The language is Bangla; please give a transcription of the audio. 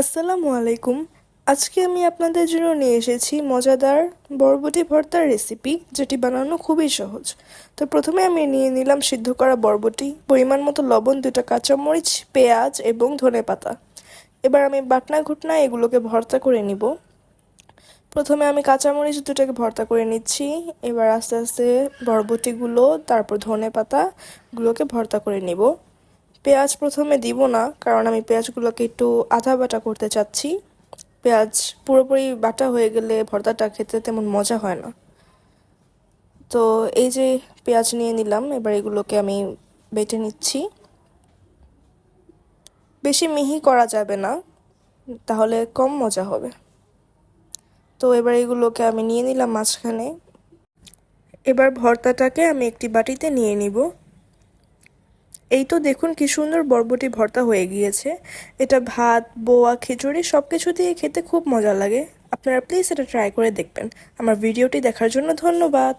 আসসালামু আলাইকুম। আজকে আমি আপনাদের জন্য নিয়ে এসেছি মজাদার বরবটি ভর্তার রেসিপি, যেটি বানানো খুবই সহজ। তো প্রথমে আমি নিয়ে নিলাম সিদ্ধ করা বরবটি, পরিমাণ মতো লবণ দুটো কাঁচামরিচ, পেঁয়াজ এবং ধনেপাতা এবার আমি বাটনা ঘুটনা এগুলোকে ভর্তা করে নিব। প্রথমে আমি কাঁচামরিচ দুটোকে ভর্তা করে নিচ্ছি। এবার আস্তে আস্তে বরবটিগুলো, তারপর ধনে পাতাগুলোকে ভর্তা করে নিব। পেঁয়াজ প্রথমে দিব না, কারণ আমি পেঁয়াজগুলোকে একটু আধা বাটা করতে চাচ্ছি। পেঁয়াজ পুরোপুরি বাটা হয়ে গেলে ভর্তাটা খেতে তেমন মজা হয় না। তো এই যে পেঁয়াজ নিয়ে নিলাম, এবার এগুলোকে আমি বেটে নিচ্ছি। বেশি মিহি করা যাবে না, তাহলে কম মজা হবে। তো এবার এগুলোকে আমি নিয়ে নিলাম মাঝখানে। এবার ভর্তাটাকে আমি একটি বাটিতে নিয়ে নিব। এই তো দেখুন কি সুন্দর বরবটি ভর্তা হয়ে গিয়েছে। এটা ভাত, বোয়া, খিচুড়ি সব কিছু দিয়ে খেতে খুব মজা লাগে। আপনারা প্লিজ এটা ট্রাই করে দেখবেন। আমার ভিডিওটি দেখার জন্য ধন্যবাদ।